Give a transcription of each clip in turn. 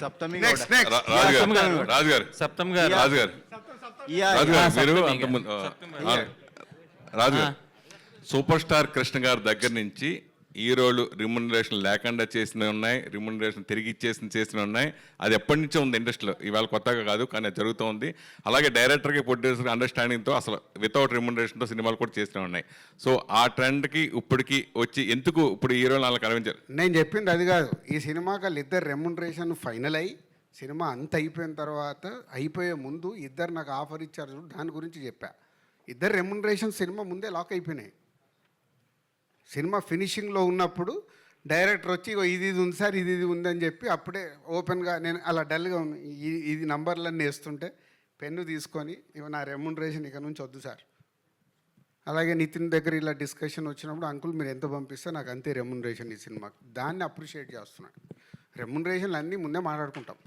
సప్తమి next. Next సప్తమి మీరు అంత గారు. సూపర్ స్టార్ కృష్ణ గారి దగ్గర నుంచి హీరోలు రిమ్యునరేషన్ లేకుండా చేసినవి ఉన్నాయి రిమ్యునరేషన్ తిరిగి ఇచ్చేసిన చేసినవి ఉన్నాయి. అది ఎప్పటి నుంచో ఉంది ఇండస్ట్రీలో. ఇవాళ కొత్తగా కాదు కానీ అది జరుగుతూ ఉంది. అలాగే డైరెక్టర్కి ప్రొడ్యూసర్కి అండర్స్టాండింగ్తో అసలు వితౌట్ రిమ్యునరేషన్తో సినిమాలు కూడా చేసినవి ఉన్నాయి. సో ఆ ట్రెండ్కి ఇప్పటికి వచ్చి ఎందుకు ఇప్పుడు హీరోలు అలా కనిపించారు? నేను చెప్పింది అది కాదు. ఈ సినిమాకి వాళ్ళిద్దరు రెమ్యునరేషన్ ఫైనల్ అయ్యి సినిమా అంత అయిపోయిన తర్వాత అయిపోయే ముందు ఇద్దరు నాకు ఆఫర్ ఇచ్చారు దాని గురించి చెప్పా. ఇద్దరు రెమ్యునరేషన్ సినిమా ముందే లాక్ అయిపోయినాయి. సినిమా ఫినిషింగ్లో ఉన్నప్పుడు డైరెక్టర్ వచ్చి "ఇగో ఇది ఇది ఉంది సార్ ఇది ఇది ఉంది అని చెప్పి అప్పుడే ఓపెన్గా నేను అలా డల్గా ఉంది ఇది నంబర్లన్నీ వేస్తుంటే పెన్ను తీసుకొని ఇవి నా రెమ్యునరేషన్ ఇక నుంచి వద్దు సార్. అలాగే నితిన్ దగ్గర ఇలా డిస్కషన్ వచ్చినప్పుడు అంకుల్ మీరు ఎంత పంపిస్తే నాకు అంతే రెమ్యునరేషన్ ఈ సినిమాకి దాన్ని అప్రిషియేట్ చేస్తున్నాను రెమ్యునరేషన్లు అన్నీ ముందే మాట్లాడుకుంటాం.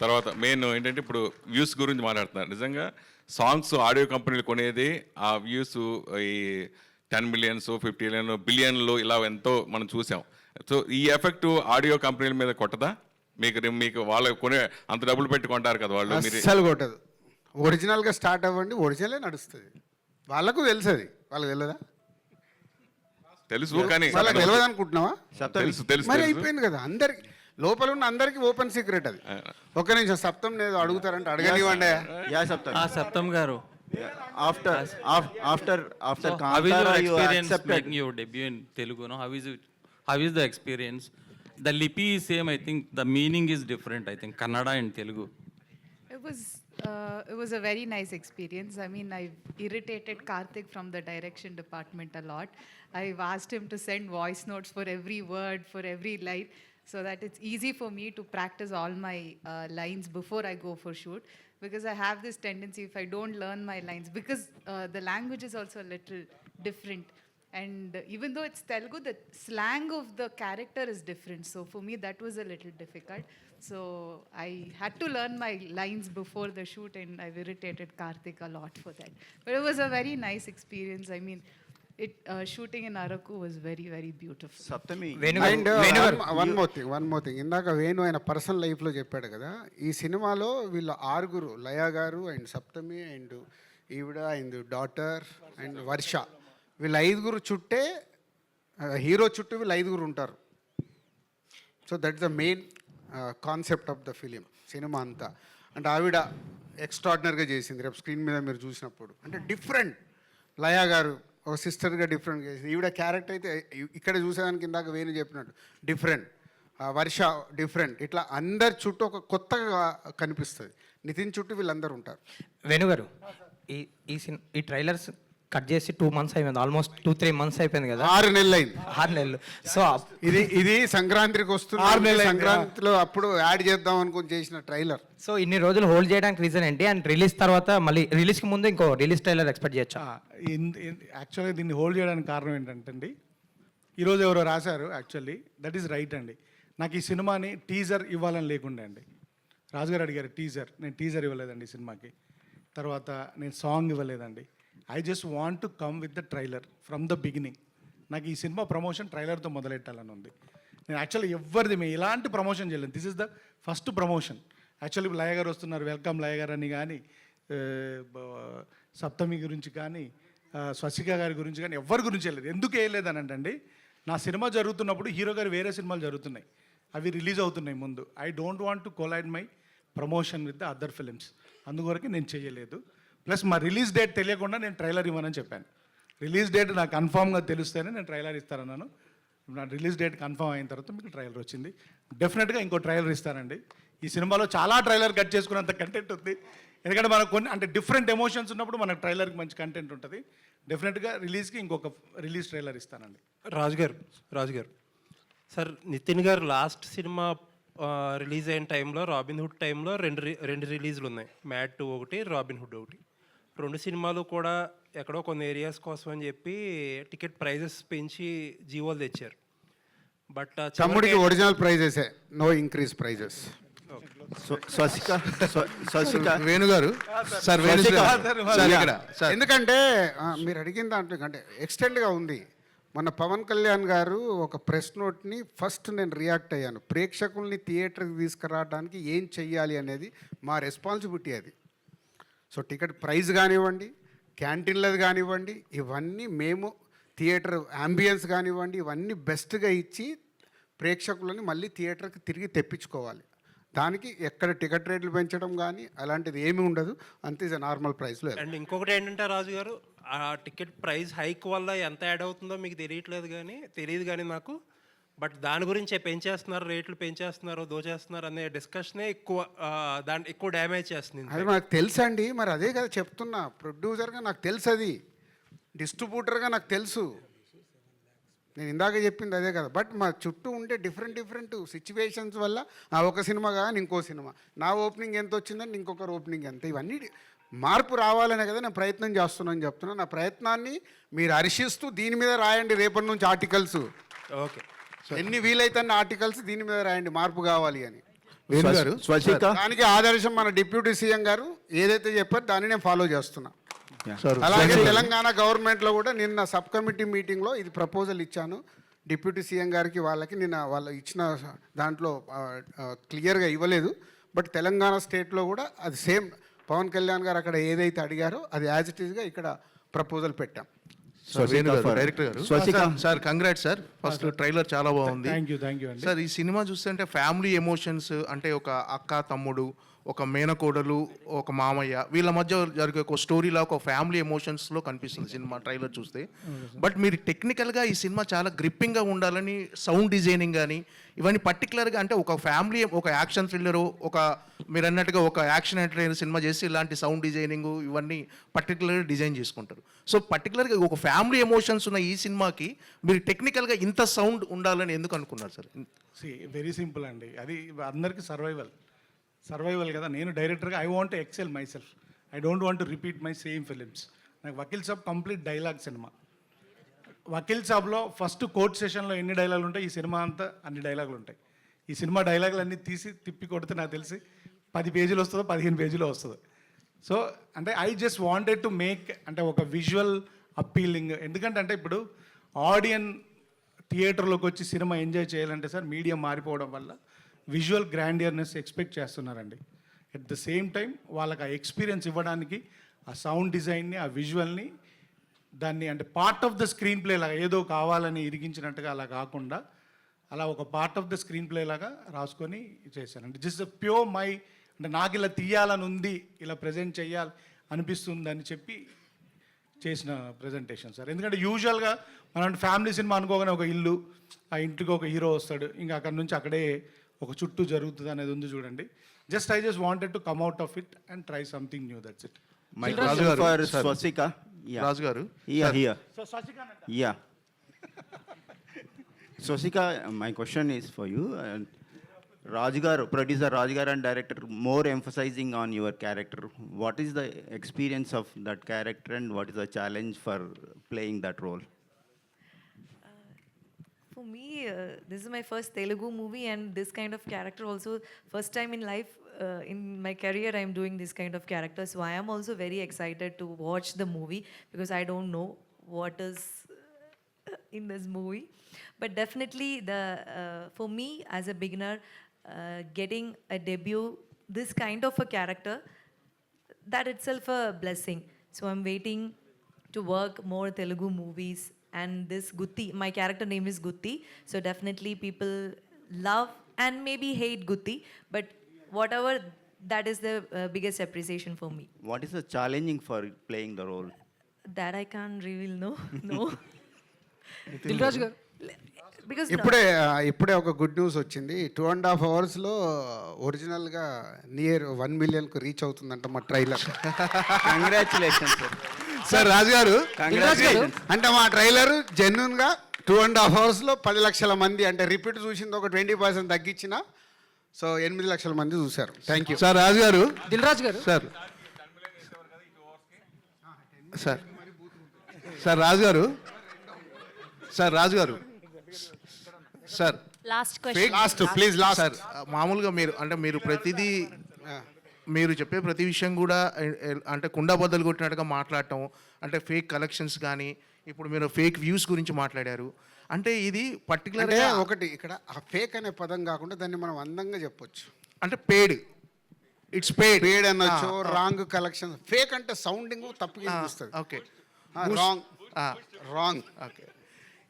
తర్వాత మెయిన్ ఏంటంటే ఇప్పుడు వ్యూస్ గురించి మాట్లాడుతున్నారు. నిజంగా సాంగ్స్ ఆడియో కంపెనీలు కొనేది ఆ వ్యూస్ ఈ టెన్ మిలియన్స్ ఫిఫ్టీ మిలియన్ బిలియన్లు ఇలా ఎంతో మనం చూసాం. సో ఈ ఎఫెక్ట్ ఆడియో కంపెనీల మీద కొట్టదా? మీకు మీకు వాళ్ళు కొనే అంత డబ్బులు పెట్టి కొంటారు కదా వాళ్ళు మీరు అస్సలు కొట్టదు. ఒరిజినల్గా స్టార్ట్ అవ్వండి ఒరిజినలే నడుస్తుంది. వాళ్ళకు తెలుసు అది వాళ్ళకి తెలియదా తెలుసు కానీ వాళ్ళకి తెలియదు అనుకుంటున్నావా? తెలుసు తెలుసు మరి అయిపోయింది కదా అందరికి లోపల ఉన్న అందరికి ఓపెన్ సీక్రెట్ అది. ఒక్క నిమిషం సప్తం లేదు అడుగుతారంటే అడగనివ్వండి. యా సప్తమి. ఆ after after after So, how is your Kantara, you experience making your debut in Telugu? No, how is it? How is the experience? The lipi is same. I think the meaning is different. I think Kannada and Telugu. It was uh, it was a very nice experience. I mean, I irritated Karthik from the direction department a lot. I've asked him to send voice notes for every word, for every line, so that it's easy for me to practice all my uh, lines before I go for shoot. Because I have this tendency, if I don't learn my lines, because uh, the language is also a little different. And even though it's Telugu, the slang of the character is different. So for me, that was a little difficult. So I had to learn my lines before the shoot, and I've irritated Karthik a lot for that. But it was a very nice experience. I mean, it uh, shooting in Araku was very, very beautiful. Saptami. And one more thing one more thing ఇందాక వేణు ఆయన personal లైఫ్లో చెప్పాడు కదా ఈ సినిమాలో వీళ్ళ ఆరుగురు లయ గారు అండ్ సప్తమి అండ్ ఈవిడ అండ్ డాటర్ అండ్ వర్ష. వీళ్ళ ఐదుగురు చుట్టే హీరో చుట్టూ వీళ్ళు ఐదుగురు ఉంటారు. So that the main concept of the film cinema అంతా. అంటే ఆవిడ ఎక్స్ట్రాడినరీగా చేసింది. రేపు స్క్రీన్ మీద మీరు చూసినప్పుడు. అంటే డిఫరెంట్ లయా గారు ఒక సిస్టర్గా డిఫరెంట్ చేసింది. ఈవిడ క్యారెక్టర్ అయితే ఇక్కడ చూసేదానికి ఇందాక వేణు చెప్పినట్టు డిఫరెంట్ వర్ష డిఫరెంట్ ఇట్లా అందరి చుట్టూ ఒక కొత్తగా కనిపిస్తుంది. నితిన్ చుట్టూ వీళ్ళందరూ ఉంటారు. వేణుగారు ఈ ఈ సిన్ ఈ ట్రైలర్స్ కట్ చేసి టూ మంత్స్ అయిపోయింది. ఆల్మోస్ట్ టూ త్రీ మంత్స్ అయిపోయింది కదా. ఆరు నెలలు అయింది ఆరు నెలలు. సో ఇది ఇది సంక్రాంతికి వస్తుంది. ఆరు నెలలు. సంక్రాంతిలో అప్పుడు యాడ్ చేద్దాం అనుకుని చేసిన ట్రైలర్. సో ఇన్ని రోజులు హోల్డ్ చేయడానికి రీజన్ ఏంటి? అండ్ రిలీజ్ తర్వాత మళ్ళీ రిలీజ్కి ముందు ఇంకో రిలీజ్ ట్రైలర్ ఎక్స్పెక్ట్ చేయొచ్చా? యాక్చువల్గా దీన్ని హోల్డ్ చేయడానికి కారణం ఏంటంటే అండి ఈరోజు ఎవరో రాశారు యాక్చువల్లీ దట్ ఈస్ రైట్ అండి. నాకు ఈ సినిమాని టీజర్ ఇవ్వాలని లేకుండే అండి. రాజుగారు అడిగారు టీజర్ నేను టీజర్ ఇవ్వలేదండి ఈ సినిమాకి. తర్వాత నేను సాంగ్ ఇవ్వలేదండి. I just want to come with the trailer from the beginning నాకు ఈ సినిమా ప్రమోషన్ ట్రైలర్తో మొదలెట్టాలని ఉంది. నేను యాక్చువల్లీ ఎవరిది మేము ఎలాంటి ప్రమోషన్ చేయలేదు. This is the first promotion actually Laya garu వస్తున్నారు. వెల్కమ్ లయ గారు అని కానీ సప్తమి గురించి కానీ స్వసిక గారి గురించి కానీ ఎవరి గురించి వెళ్ళలేదు ఎందుకు వేయలేదు అని అంటే నా సినిమా జరుగుతున్నప్పుడు హీరో గారు వేరే సినిమాలు జరుగుతున్నాయి. అవి రిలీజ్ అవుతున్నాయి ముందు. I don't want to collide my promotion with the other films అందువరకు నేను చేయలేదు. ప్లస్ మా రిలీజ్ డేట్ తెలియకుండా నేను ట్రైలర్ ఇవ్వనని చెప్పాను. రిలీజ్ డేట్ నాకు కన్ఫామ్గా తెలిస్తేనే నేను ట్రైలర్ ఇస్తానన్నాను. నా రిలీజ్ డేట్ కన్ఫర్మ్ అయిన తర్వాత మీకు ట్రైలర్ వచ్చింది. డెఫినెట్గా ఇంకో ట్రైలర్ ఇస్తానండి. ఈ సినిమాలో చాలా ట్రైలర్ కట్ చేసుకున్నంత కంటెంట్ ఉంది. ఎందుకంటే మనకు కొన్ని అంటే డిఫరెంట్ ఎమోషన్స్ ఉన్నప్పుడు మనకు ట్రైలర్కి మంచి కంటెంట్ ఉంటుంది. డెఫినెట్గా రిలీజ్కి ఇంకొక రిలీజ్ ట్రైలర్ ఇస్తానండి. రాజు గారు రాజు గారు. సార్ నితిన్ గారు లాస్ట్ సినిమా రిలీజ్ అయిన టైంలో రాబిన్ హుడ్ టైంలో రెండు రెండు రిలీజ్లు ఉన్నాయి. మ్యాట్ టూ ఒకటి రాబిన్ హుడ్ ఒకటి. రెండు సినిమాలు కూడా ఎక్కడో కొన్ని ఏరియాస్ కోసం అని చెప్పి టికెట్ ప్రైజెస్ పెంచి జీవోలు తెచ్చారు. బట్ తమ్ముడికి original ప్రైజెసే no increase prices sir Venu. Sir ఎందుకంటే మీరు అడిగిన దాంట్లో అంటే ఎక్స్టెండ్గా ఉంది. మన పవన్ కళ్యాణ్ గారు ఒక ప్రెస్ నోట్ని ఫస్ట్ నేను రియాక్ట్ అయ్యాను. ప్రేక్షకుల్ని థియేటర్కి తీసుకురావడానికి ఏం చెయ్యాలి అనేది మా రెస్పాన్సిబిలిటీ అది. సో టికెట్ ప్రైస్ కానివ్వండి క్యాంటీన్లది కానివ్వండి ఇవన్నీ మేము థియేటర్ అంబియన్స్ కానివ్వండి ఇవన్నీ బెస్ట్గా ఇచ్చి ప్రేక్షకులని మళ్ళీ థియేటర్కి తిరిగి తెప్పించుకోవాలి. దానికి ఎక్కడ టికెట్ రేట్లు పెంచడం కానీ అలాంటిది ఏమీ ఉండదు. అంతే ఇస్ నార్మల్ ప్రైస్లో అండ్ ఇంకొకటి ఏంటంటే రాజు గారు ఆ టికెట్ ప్రైస్ హైక్ వల్ల ఎంత యాడ్ అవుతుందో మీకు తెలియట్లేదు కానీ తెలియదు కానీ నాకు బట్ దాని గురించే పెంచేస్తున్నారు రేట్లు పెంచేస్తున్నారు దోచేస్తున్నారు అనే డిస్కషనే ఎక్కువ దాని ఎక్కువ డ్యామేజ్ చేస్తుంది అది నాకు తెలుసు అండి మరి అదే కదా చెప్తున్నా. ప్రొడ్యూసర్గా నాకు తెలుసు అది డిస్ట్రిబ్యూటర్గా నాకు తెలుసు. నేను ఇందాక చెప్పింది అదే కదా. బట్ మా చుట్టూ ఉండే డిఫరెంట్ డిఫరెంట్ సిచ్యువేషన్స్ వల్ల ఆ ఒక సినిమా కానీ ఇంకో సినిమా. నా ఓపెనింగ్ ఎంత వచ్చిందని ఇంకొకరు ఓపెనింగ్ ఎంత. ఇవన్నీ మార్పు రావాలనే కదా నేను ప్రయత్నం చేస్తున్నాను చెప్తున్నా. నా ప్రయత్నాన్ని మీరు హర్షిస్తూ దీని మీద రాయండి రేపటి నుంచి ఆర్టికల్స్. ఓకే. ఎన్ని వీలైతే అన్ని ఆర్టికల్స్ దీని మీద రాయండి మార్పు కావాలి అని. వేణు గారు దానికి ఆదర్శం మన డిప్యూటీ సీఎం గారు ఏదైతే చెప్పారో దాన్ని నేను ఫాలో చేస్తున్నా. అలాగే తెలంగాణ గవర్నమెంట్లో కూడా నిన్న సబ్ కమిటీ మీటింగ్లో ఇది ప్రపోజల్ ఇచ్చాను. డిప్యూటీ సీఎం గారికి వాళ్ళకి నిన్న వాళ్ళు ఇచ్చిన దాంట్లో క్లియర్గా ఇవ్వలేదు. బట్ తెలంగాణ స్టేట్లో కూడా అది సేమ్ పవన్ కళ్యాణ్ గారు అక్కడ ఏదైతే అడిగారో అది యాజ్ ఇట్ ఈస్గా ఇక్కడ ప్రపోజల్ పెట్టాం. Director garu. Sir, congrat sir. First trailer చాలా బాగుంది. సార్ ఈ సినిమా చూస్తుంటే ఫ్యామిలీ ఎమోషన్స్ అంటే ఒక అక్క తమ్ముడు ఒక మేనకోడలు ఒక మామయ్య వీళ్ళ మధ్య జరిగే ఒక స్టోరీలా ఒక ఫ్యామిలీ ఎమోషన్స్లో కనిపిస్తుంది సినిమా ట్రైలర్ చూస్తే. బట్ మీరు టెక్నికల్గా ఈ సినిమా చాలా గ్రిప్పింగ్గా ఉండాలని సౌండ్ డిజైనింగ్ కానీ ఇవన్నీ పర్టికులర్గా అంటే ఒక ఫ్యామిలీ ఒక యాక్షన్ థ్రిల్లరు ఒక మీరు అన్నట్టుగా ఒక యాక్షన్ ఎంటర్టైనర్ సినిమా చేసి ఇలాంటి సౌండ్ డిజైనింగ్ ఇవన్నీ పర్టికులర్గా డిజైన్ చేసుకుంటారు. సో పర్టికులర్గా ఒక ఫ్యామిలీ ఎమోషన్స్ ఉన్న ఈ సినిమాకి మీరు టెక్నికల్గా ఇంత సౌండ్ ఉండాలని ఎందుకు అనుకున్నారు సార్? వెరీ సింపుల్ అండి. అది అందరికీ సర్వైవల్ సర్వైవల్ కదా. నేను డైరెక్టర్గా I want excel myself I don't want repeat my same films నాకు Vakeel Saab complete dialogue cinema. Vakeel సాబ్లో first court సెషన్లో ఎన్ని డైలాగులు ఉంటాయి? ఈ సినిమా అంతా అన్ని డైలాగులు ఉంటాయి. ఈ సినిమా డైలాగులు అన్నీ తీసి తిప్పి కొడితే నాకు తెలిసి పది పేజీలు వస్తుందో పదిహేను పేజీలో వస్తుంది. సో అంటే I just wanted to make అంటే ఒక విజువల్ అప్పీలింగ్ ఎందుకంటే అంటే ఇప్పుడు ఆడియన్ థియేటర్లోకి వచ్చి సినిమా ఎంజాయ్ చేయాలంటే సార్ మీడియం మారిపోవడం వల్ల విజువల్ గ్రాండియర్నెస్ ఎక్స్పెక్ట్ చేస్తున్నారండి. ఎట్ ద సేమ్ టైం వాళ్ళకి ఆ ఎక్స్పీరియన్స్ ఇవ్వడానికి ఆ సౌండ్ డిజైన్ని ఆ విజువల్ని దాన్ని అంటే part of the screenplay లాగా ఏదో కావాలని ఇరిగించినట్టుగా అలా కాకుండా అలా ఒక part of the screenplay లాగా రాసుకొని చేశానండి జస్ట్ ప్యూర్ మై అంటే నాకు ఇలా తీయాలని ఉంది ఇలా ప్రజెంట్ చేయాలి అనిపిస్తుంది అని చెప్పి చేసిన ప్రజెంటేషన్ సార్. ఎందుకంటే యూజువల్గా మనం ఫ్యామిలీ సినిమా అనుకోగానే ఒక ఇల్లు ఆ ఇంటికి ఒక హీరో వస్తాడు ఇంకా అక్కడ నుంచి అక్కడే ఒక చుట్టూ జరుగుతుంది అనేది ఉంది చూడండి. Just I just wanted to out of it and try something new that's it Swasika my question is for you రాజుగారు ప్రొడ్యూసర్ రాజుగారు and director more emphasizing on your character what is the experience of that character and what is the challenge for playing that role for me, uh, this is my first Telugu movie, and this kind of character also first time in life. Uh, in my career, I'm doing this kind of character, so I am also very excited to watch the movie because I don't know what is uh, in this movie. But definitely, the uh, for me as a beginner, uh, getting a debut this kind of a character that itself a blessing. So I'm waiting to work more Telugu movies. And this Gutti my character name is Gutti so definitely people love and maybe hate Gutti but whatever that is the biggest appreciation for me what is the challenging for playing the role that I can reveal no no ఇప్పుడే ఇప్పుడే ఒక good news వచ్చింది. Two and half అవర్స్లో ఒరిజినల్గా near one మిలియన్కు reach అవుతుందంట మా trailer congratulations sir sir Raju garu. అంటే మా ట్రైలర్ జెన్యున్గా టూ అండ్ హాఫ్ అవర్స్లో పది లక్షల మంది అంటే రిపీట్ చూసింది ఒక ట్వంటీ పర్సెంట్ తగ్గించిన. సో ఎనిమిది లక్షల మంది చూశారు. థ్యాంక్ యూ సార్ రాజు గారు దిల్రాజు గారు. Sir. Sir. Sir Raju garu sir Raju garu sir last question last please last sir మామూలుగా మీరు అంటే మీరు ప్రతిదీ మీరు చెప్పే ప్రతి విషయం కూడా అంటే కుండ బద్దలు కొట్టినట్టుగా మాట్లాడటం అంటే ఫేక్ కలెక్షన్స్ కానీ ఇప్పుడు మీరు ఫేక్ వ్యూస్ గురించి మాట్లాడారు. అంటే ఇది అంటే పర్టికులర్గా ఒకటి ఇక్కడ ఆ ఫేక్ అనే పదం కాకుండా దాన్ని మనం అందంగా చెప్పొచ్చు. అంటే పేడ్ ఇట్స్ పేడ్ పేడ్ అనొచ్చు రాంగ్ కలెక్షన్ ఫేక్ అంటే సౌండింగ్ తప్పుగా వస్తుంది. ఓకే రాంగ్ రాంగ్ ఓకే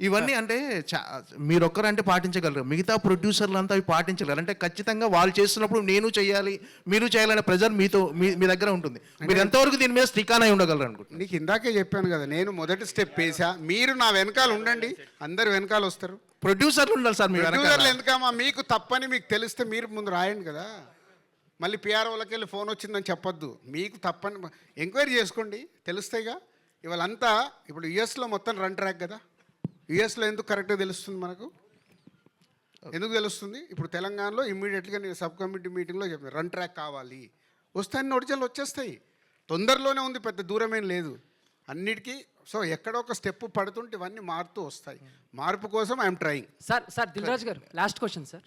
ఇవన్నీ అంటే చా- మీరు ఒక్కరంటే పాటించగలరు. మిగతా ప్రొడ్యూసర్లు అంతా అవి పాటించగలరు అంటే ఖచ్చితంగా వాళ్ళు చేస్తున్నప్పుడు నేను చేయాలి మీరు చేయాలనే ప్రెజర్ మీతో మీ మీ దగ్గర ఉంటుంది. మీరు ఎంతవరకు దీని మీద స్టికాన్ అయి ఉండగలరు అనుకుంటున్నాను. నీకు ఇందాకే చెప్పాను కదా నేను మొదటి స్టెప్ వేసా మీరు నా వెనకాల ఉండండి అందరు వెనకాల వస్తారు. ప్రొడ్యూసర్లు ఉండాలి సార్ మీ వెనకాల. ప్రొడ్యూసర్లు ఎందుకమ్మా మీకు తప్పని మీకు తెలిస్తే మీరు ముందు రాయండి కదా. మళ్ళీ పిఆర్ వాళ్ళకి వెళ్ళి ఫోన్ వచ్చిందని చెప్పొద్దు. మీకు తప్పని ఎంక్వైరీ చేసుకోండి తెలుస్తాయిగా. ఇవాళ అంతా ఇప్పుడు యుఎస్లో మొత్తం రన్ ట్రాక్ కదా. యుఎస్లో ఎందుకు కరెక్ట్గా తెలుస్తుంది మనకు? ఎందుకు తెలుస్తుంది? ఇప్పుడు తెలంగాణలో ఇమ్మీడియట్గా నేను సబ్ కమిటీ మీటింగ్లో చెప్పాను రన్ ట్రాక్ కావాలి. వస్తాయి నోటిజన్లు వచ్చేస్తాయి. తొందరలోనే ఉంది పెద్ద దూరమేం లేదు. అన్నిటికీ సో ఎక్కడో ఒక స్టెప్ పడుతుంటే ఇవన్నీ మారుతూ వస్తాయి. మార్పు కోసం I'm trying. Sir sir Dilraj garu last question sir.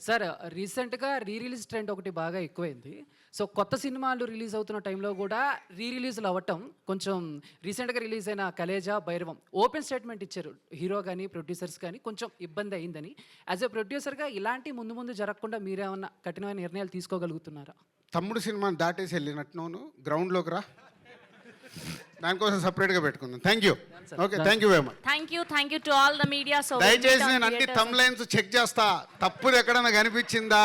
Sir రీసెంట్గా రీ రిలీజ్ ట్రెండ్ ఒకటి బాగా ఎక్కువైంది. సో కొత్త సినిమాలు రిలీజ్ అవుతున్న టైంలో కూడా రీ రిలీజ్లు అవ్వటం కొంచెం రీసెంట్గా రిలీజ్ అయిన కలేజా భైరవం ఓపెన్ స్టేట్మెంట్ ఇచ్చారు. హీరో కానీ ప్రొడ్యూసర్స్ కానీ కొంచెం ఇబ్బంది అయిందని. యాజ్ ఎ ప్రొడ్యూసర్గా ఇలాంటి ముందు ముందు జరగకుండా మీరేమన్నా కఠినమైన నిర్ణయాలు తీసుకోగలుగుతున్నారా? తమ్ముడు సినిమాని దాటేసి వెళ్ళినట్టు గ్రౌండ్లోకి రా. దానికోసం సపరేట్గా పెట్టుకుందాం. Thank you okay thank you very much thank you thank you to all the media so దయచేసి నేను అన్ని తమ్ లైన్స్ చెక్ చేస్తా. తప్పుది ఎక్కడన్నా కనిపించిందా?